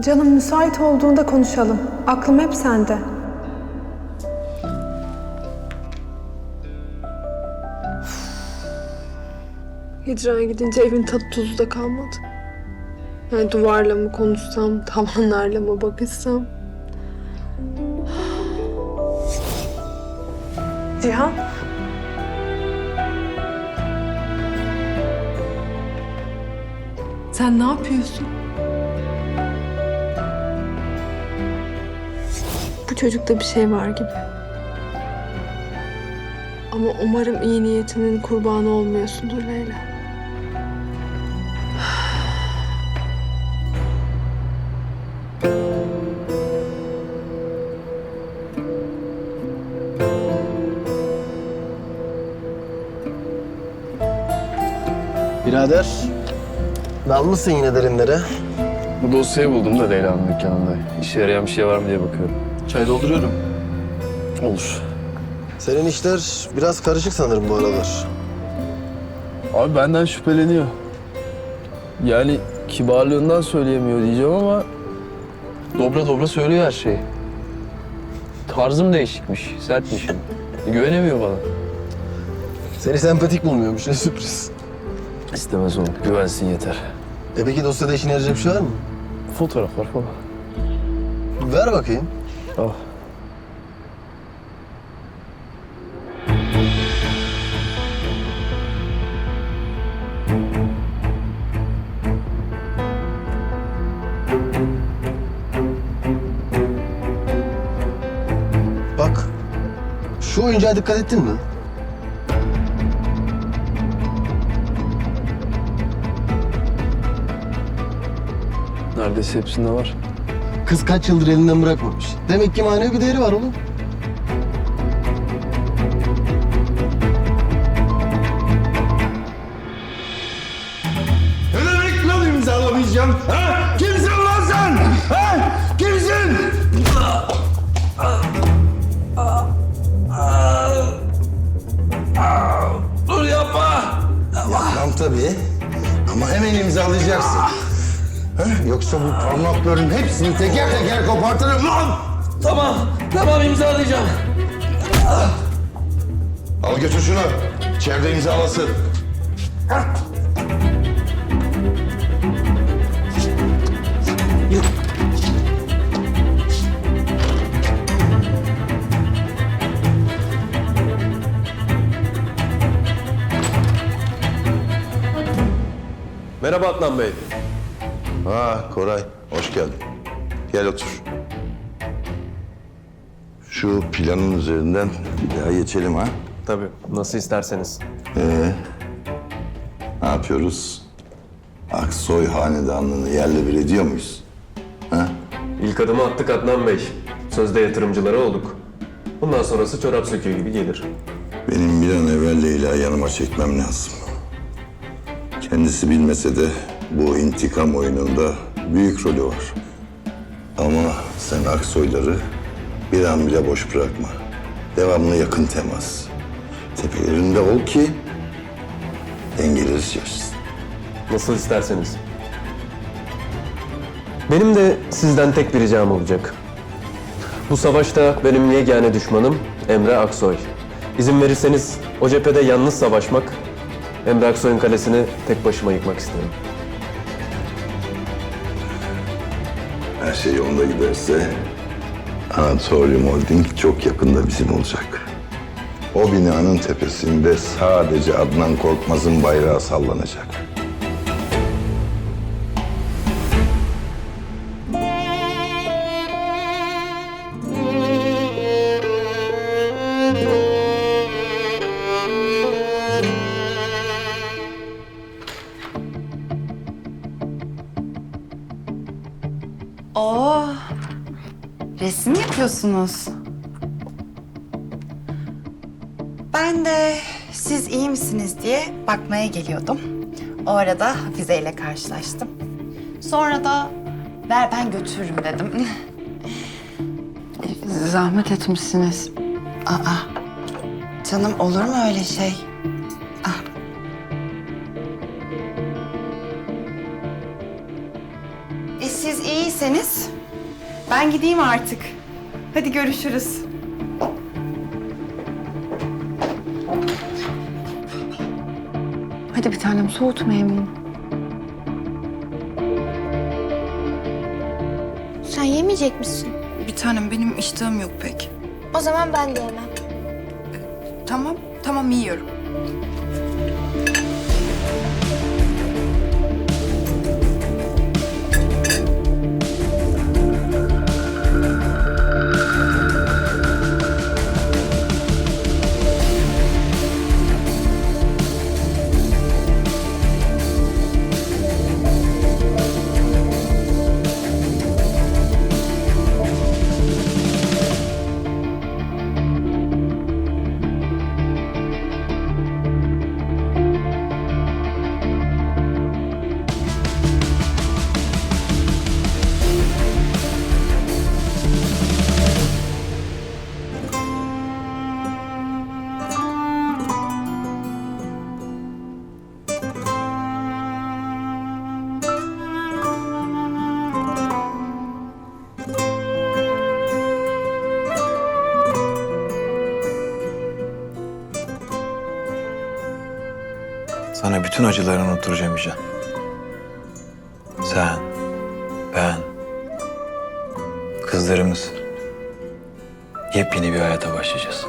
Canım müsait olduğunda konuşalım. Aklım hep sende. Hicraya gidince evin tadı tuzu da kalmadı. Yani duvarla mı konuşsam, tavanlarla mı bakışsam. Cihan? Sen ne yapıyorsun? Çocukta bir şey var gibi. Ama umarım iyi niyetinin kurbanı olmuyorsundur Leyla. Birader, dalmışsın yine derinlere. Bu dosyayı buldum da Leyla'nın dükkanında. İşe yarayan bir şey var mı diye bakıyorum. Çay dolduruyorum. Olur. Senin işler biraz karışık sanırım bu aralar. Abi benden şüpheleniyor. Yani kibarlığından söyleyemiyor diyeceğim ama... Dobra dobra söylüyor her şeyi. Tarzım değişikmiş, sertmişim. Güvenemiyor bana. Seni sempatik bulmuyormuş, ne sürpriz. İstemez oğlum, güvensin yeter. E peki dosyada işine yarayacak bir şey var mı? Fotoğraflar falan. Ver bakayım. Al. Bak, şu oyuncağa dikkat ettin mi? Neredeyse hepsinde var. Kız kaç yıldır elinden bırakmamış. Demek ki manevi bir değeri var oğlum. Ne demek lan imzalamayacağım? Ha? Yoksa bu parmakların hepsini teker teker kopartırım lan. Tamam, tamam imzalayacağım. Al götür şunu. İçeride imzalasın. Merhaba Adnan Bey. Ha Koray, hoş geldin. Gel otur. Şu planın üzerinden bir daha geçelim ha. Tabii, nasıl isterseniz. Ne yapıyoruz? Aksoy hanedanlığını yerle bir ediyor muyuz? İlk adımı attık Adnan Bey. Sözde yatırımcılara olduk. Bundan sonrası çorap söküğü gibi gelir. Benim bir an evvel Leyla yanıma çekmem lazım. Kendisi bilmese de bu intikam oyununda büyük rolü var. Ama sen Aksoyları bir an bile boş bırakma. Devamlı yakın temas. Tepelerinde ol ki dengeleri şaşsın. Nasıl isterseniz. Benim de sizden tek bir ricam olacak. Bu savaşta benim yegane düşmanım Emre Aksoy. İzin verirseniz o cephede yalnız savaşmak, Emre Aksoy'un kalesini tek başıma yıkmak isterim. Her şey yolunda giderse Anatolium Holding çok yakında bizim olacak. O binanın tepesinde sadece Adnan Korkmaz'ın bayrağı sallanacak. Resim yapıyorsunuz. Ben de siz iyi misiniz diye bakmaya geliyordum. O arada Hafize ile karşılaştım. Sonra da ver ben götürürüm dedim. Zahmet etmişsiniz. Aa, canım olur mu öyle şey? Ah. E siz iyiyseniz ben gideyim artık. Hadi görüşürüz. Hadi bir tanem soğutma yemeğini. Sen yemeyecek misin? Bir tanem benim iştahım yok pek. O zaman ben de yemem. Tamam, tamam yiyorum. Sana bütün acılarını unutturacağım Can. Sen, ben, kızlarımız yepyeni bir hayata başlayacağız.